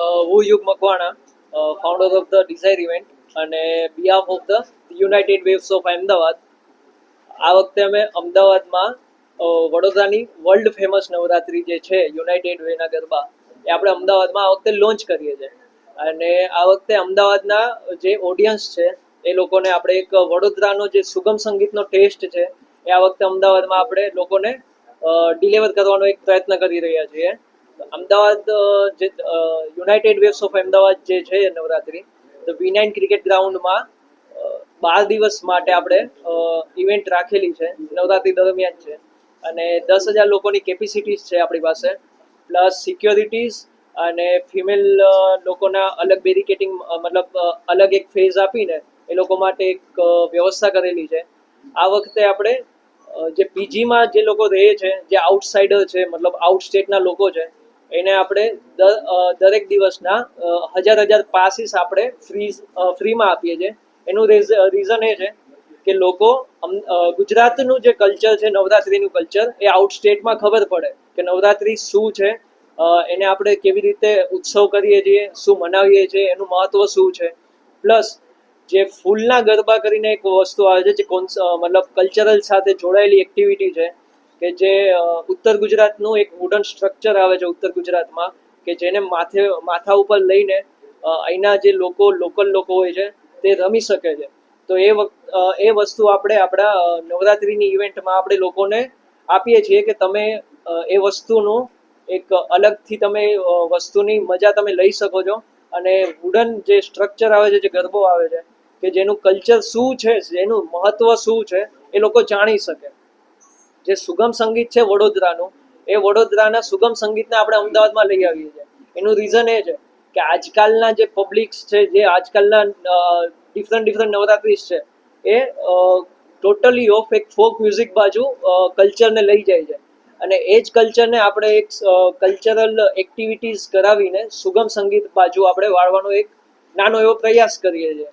હું Yug Makwana founder of the desire event અને behalf of the united waves of Ahmedabad આ વખતે અમે અમદાવાદમાં વડોદરાની વર્લ્ડ ફેમસ નવરાત્રી જે છે યુનાઇટેડ વેના ગરબા, એ આપણે અમદાવાદમાં આ વખતે લોન્ચ કરીએ છીએ. અને આ વખતે અમદાવાદના જે ઓડિયન્સ છે, એ લોકોને આપણે એક વડોદરાનો જે સુગમ સંગીતનો ટેસ્ટ છે, એ આ વખતે અમદાવાદમાં આપણે લોકોને ડિલિવર કરવાનો એક પ્રયત્ન કરી રહ્યા છીએ. અમદાવાદ જે યુનાઇટેડ વેવ્સ ઓફ અમદાવાદ જે છે નવરાત્રી, તો વી નાઇન ક્રિકેટ ગ્રાઉન્ડમાં બાર દિવસ માટે આપણે ઇવેન્ટ રાખેલી છે, નવરાત્રી દરમિયાન છે. અને દસ હજાર લોકોની કેપેસિટીઝ છે આપણી પાસે પ્લસ સિક્યોરિટીઝ અને ફિમેલ લોકોના અલગ બેરિકેટિંગ મતલબ અલગ એક ફેઝ આપીને એ લોકો માટે એક વ્યવસ્થા કરેલી છે. આ વખતે આપણે જે પીજીમાં જે લોકો રહે છે, જે આઉટસાઇડર છે, મતલબ આઉટ સ્ટેટના લોકો છે એને આપણે દર દરેક દિવસના હજાર હજાર પાસીસ આપણે ફ્રી ફ્રીમાં આપીએ છીએ. એનું રીઝન એ છે કે લોકો ગુજરાતનું જે કલ્ચર છે, નવરાત્રિનું કલ્ચર એ આઉટ સ્ટેટમાં ખબર પડે કે નવરાત્રિ શું છે એને આપણે કેવી રીતે ઉત્સવ કરીએ છીએ, શું મનાવીએ છીએ, એનું મહત્વ શું છે. પ્લસ જે ફૂલના ગરબા કરીને એક વસ્તુ આવે છે જે કોન્સ મતલબ કલ્ચરલ સાથે જોડાયેલી એક્ટિવિટી છે કે જે ઉત્તર ગુજરાતનું એક વુડન સ્ટ્રક્ચર આવે છે ઉત્તર ગુજરાતમાં, કે જેને માથે, માથા ઉપર લઈને અહીંના જે લોકો લોકલ લોકો હોય છે, તે રમી શકે છે. તો એ એ વસ્તુ આપણે આપણા નવરાત્રિની ઇવેન્ટમાં આપણે લોકોને આપીએ છીએ કે તમે એ વસ્તુનું એક અલગથી તમે વસ્તુની મજા તમે લઈ શકો છો. અને વુડન જે સ્ટ્રક્ચર આવે છે, જે ગરબો આવે છે, કે જેનું કલ્ચર શું છે, જેનું મહત્વ શું છે, એ લોકો જાણી શકે. જે સુગમ સંગીત છે વડોદરાનું, એ વડોદરાના સુગમ સંગીતને આપણે અમદાવાદમાં લઈ આવીએ છીએ. એનું રીઝન એ છે કે આજકાલના જે પબ્લિક્સ છે, જે આજકાલના ડિફરન્ટ ડિફરન્ટ નવરાત્રીસ છે, એ ટોટલી ઓફ એક ફોક મ્યુઝિક બાજુ કલ્ચરને લઈ જાય છે. અને એ જ કલ્ચરને આપણે એક કલ્ચરલ એક્ટિવિટીઝ કરાવીને સુગમ સંગીત બાજુ આપણે વાળવાનો એક નાનો એવો પ્રયાસ કરીએ છીએ.